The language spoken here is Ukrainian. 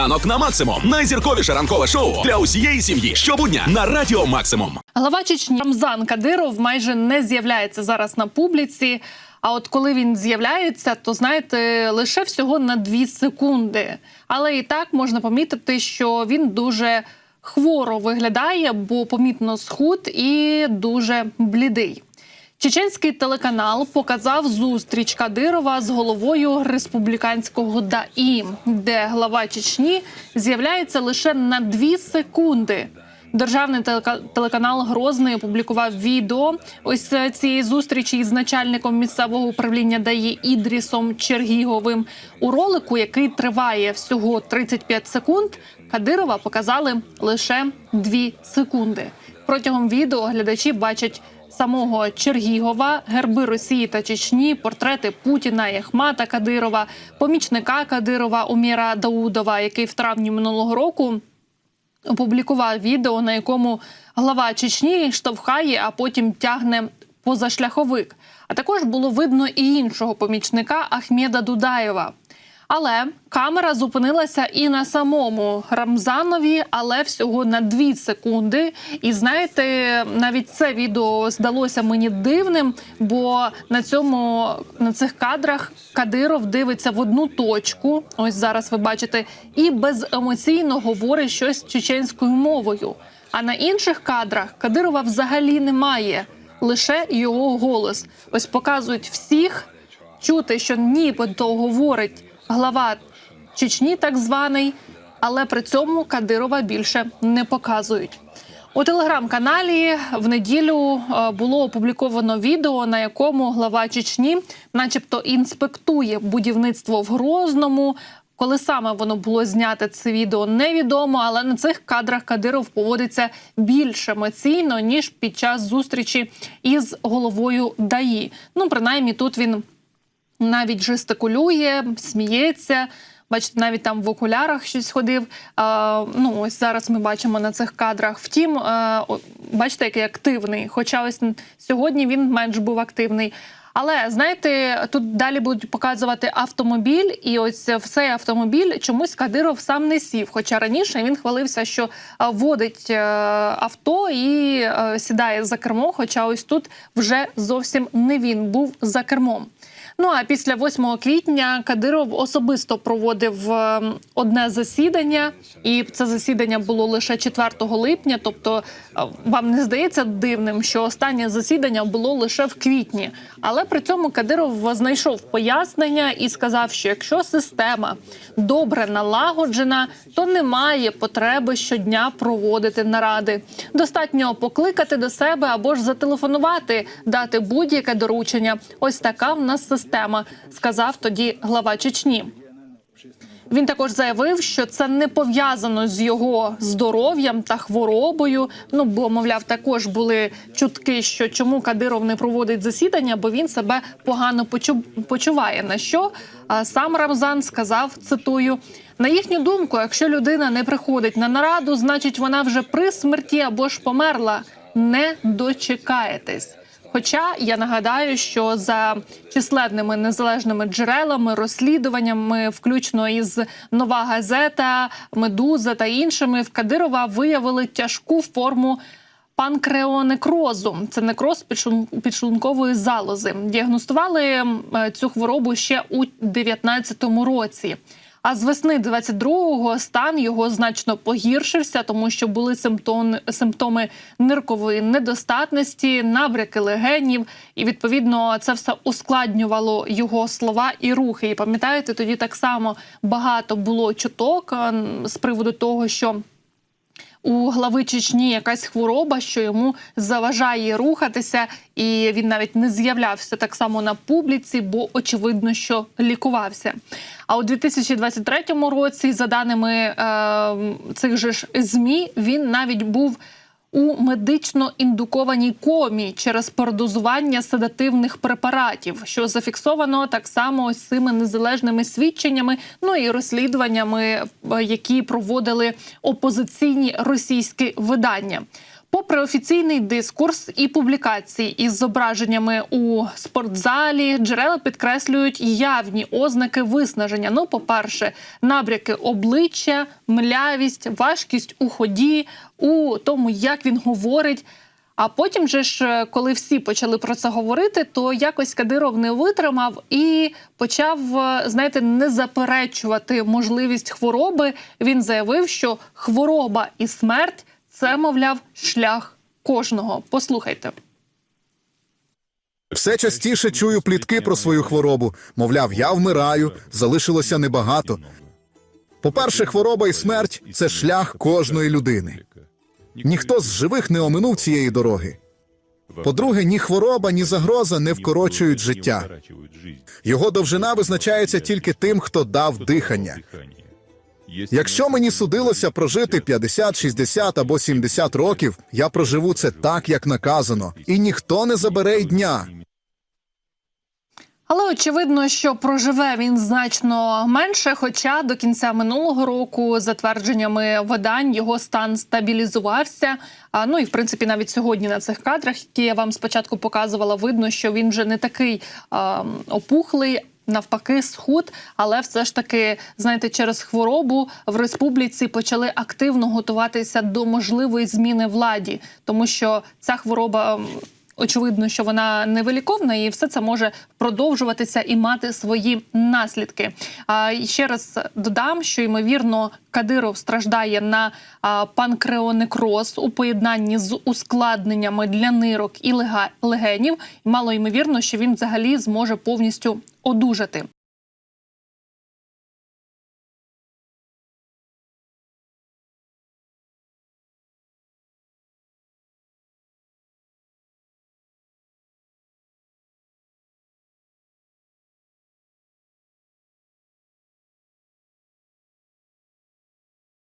Ранок на максимум. Найзірковіше ранкове шоу для усієї сім'ї. Щобудня на Радіо Максимум. Глава Чечні Рамзан Кадиров майже не з'являється зараз на публіці. А от коли він з'являється, то знаєте, лише всього на дві секунди. Але і так можна помітити, що він дуже хворо виглядає, бо помітно схуд і дуже блідий. Чеченський телеканал показав зустріч Кадирова з головою республіканського ДАІ, де глава Чечні з'являється лише на дві секунди. Державний телеканал Грозний опублікував відео ось е, цієї зустрічі із начальником місцевого управління ДАІ Ідрісом Чергіговим. У ролику, який триває всього 35 секунд, Кадирова показали лише 2 секунди. Протягом відео глядачі бачать самого Чергігова, герби Росії та Чечні, портрети Путіна і Ахмата Кадирова, помічника Кадирова Уміра Даудова, який в травні минулого року опублікував відео, на якому глава Чечні штовхає, а потім тягне позашляховик. А також було видно і іншого помічника Ахмеда Дудаєва. Але камера зупинилася і на самому Рамзанові, але всього на дві секунди. І знаєте, навіть це відео здалося мені дивним, бо на цьому на цих кадрах Кадиров дивиться в одну точку. Ось зараз ви бачите, і беземоційно говорить щось чеченською мовою. А на інших кадрах Кадирова взагалі немає, лише його голос. Ось показують всіх чути, що нібито говорить глава Чечні, так званий, але при цьому Кадирова більше не показують. У телеграм-каналі в неділю е, було опубліковано відео, на якому глава Чечні, начебто, інспектує будівництво в Грозному. Коли саме воно було знято, це відео невідомо, але на цих кадрах Кадиров поводиться більш емоційно ніж під час зустрічі із головою ДАІ. Ну, принаймні, тут він навіть жестикулює, сміється. Бачите, навіть там в окулярах щось ходив. А, ну ось зараз ми бачимо на цих кадрах. Втім, а, бачите, який активний. Хоча ось сьогодні він менш був активний. Але знаєте, тут далі будуть показувати автомобіль, і ось в цей автомобіль чомусь Кадиров сам не сів. Хоча раніше він хвалився, що водить е, авто і е, сідає за кермо. Хоча ось тут вже зовсім не він був за кермом. Ну а після 8 квітня Кадиров особисто проводив е, одне засідання, і це засідання було лише 4 липня. Тобто, е, вам не здається дивним, що останнє засідання було лише в квітні. Але при цьому Кадиров знайшов пояснення і сказав, що якщо система добре налагоджена, то немає потреби щодня проводити наради. Достатньо покликати до себе або ж зателефонувати, дати будь-яке доручення. Ось така в нас система, сказав тоді глава Чечні. Він також заявив, що це не пов'язано з його здоров'ям та хворобою. Ну бо, мовляв, також були чутки, що чому Кадиров не проводить засідання, бо він себе погано почу- почуває. На що сам Рамзан сказав, цитую: на їхню думку, якщо людина не приходить на нараду, значить вона вже при смерті або ж померла. Не дочекаєтесь. Хоча я нагадаю, що за численними незалежними джерелами, розслідуваннями, включно із нова газета, медуза та іншими, в Кадирова виявили тяжку форму. Панкреонекрозу це некроз підшлун- підшлункової залози. Діагностували цю хворобу ще у 19-му році. А з весни 22-го стан його значно погіршився, тому що були симптоми, симптоми ниркової недостатності, набряки легенів, і відповідно це все ускладнювало його слова і рухи. І пам'ятаєте, тоді так само багато було чуток е, з приводу того, що у глави Чечні якась хвороба, що йому заважає рухатися, і він навіть не з'являвся так само на публіці, бо очевидно, що лікувався. А у 2023 році, за даними е, цих же ж змі, він навіть був у медично індукованій комі через передозування седативних препаратів, що зафіксовано так само ось цими незалежними свідченнями, ну і розслідуваннями, е, які проводили опозиційні російські видання. Попри офіційний дискурс і публікації із зображеннями у спортзалі, джерела підкреслюють явні ознаки виснаження. Ну, по-перше, набряки обличчя, млявість, важкість у ході, у тому, як він говорить. А потім же ж, коли всі почали про це говорити, то якось Кадиров не витримав і почав, е, знаєте, не заперечувати можливість хвороби. Він заявив, що хвороба і смерть це, мовляв, шлях кожного. Послухайте. Все частіше чую плітки про свою хворобу. Мовляв, я вмираю, залишилося небагато. По-перше, хвороба і смерть це шлях кожної людини. Ніхто з живих не оминув цієї дороги. По-друге, ні хвороба, ні загроза не вкорочують життя. Його довжина визначається тільки тим, хто дав дихання. Якщо мені судилося прожити 50, 60 або 70 років, я проживу це так, як наказано, і ніхто не забере й дня. Але очевидно, що проживе він значно менше. Хоча до кінця минулого року, за твердженнями видань, його стан стабілізувався. А ну і в принципі, навіть сьогодні на цих кадрах, які я вам спочатку показувала, видно, що він вже не такий а, опухлий. Навпаки, схуд, але все ж таки, знаєте, через хворобу в республіці почали активно готуватися до можливої зміни владі, тому що ця хвороба. Очевидно, що вона невиліковна, і все це може продовжуватися і мати свої наслідки. А ще раз додам, що ймовірно Кадиров страждає на панкреонекроз у поєднанні з ускладненнями для нирок і легенів. Мало ймовірно, що він взагалі зможе повністю одужати.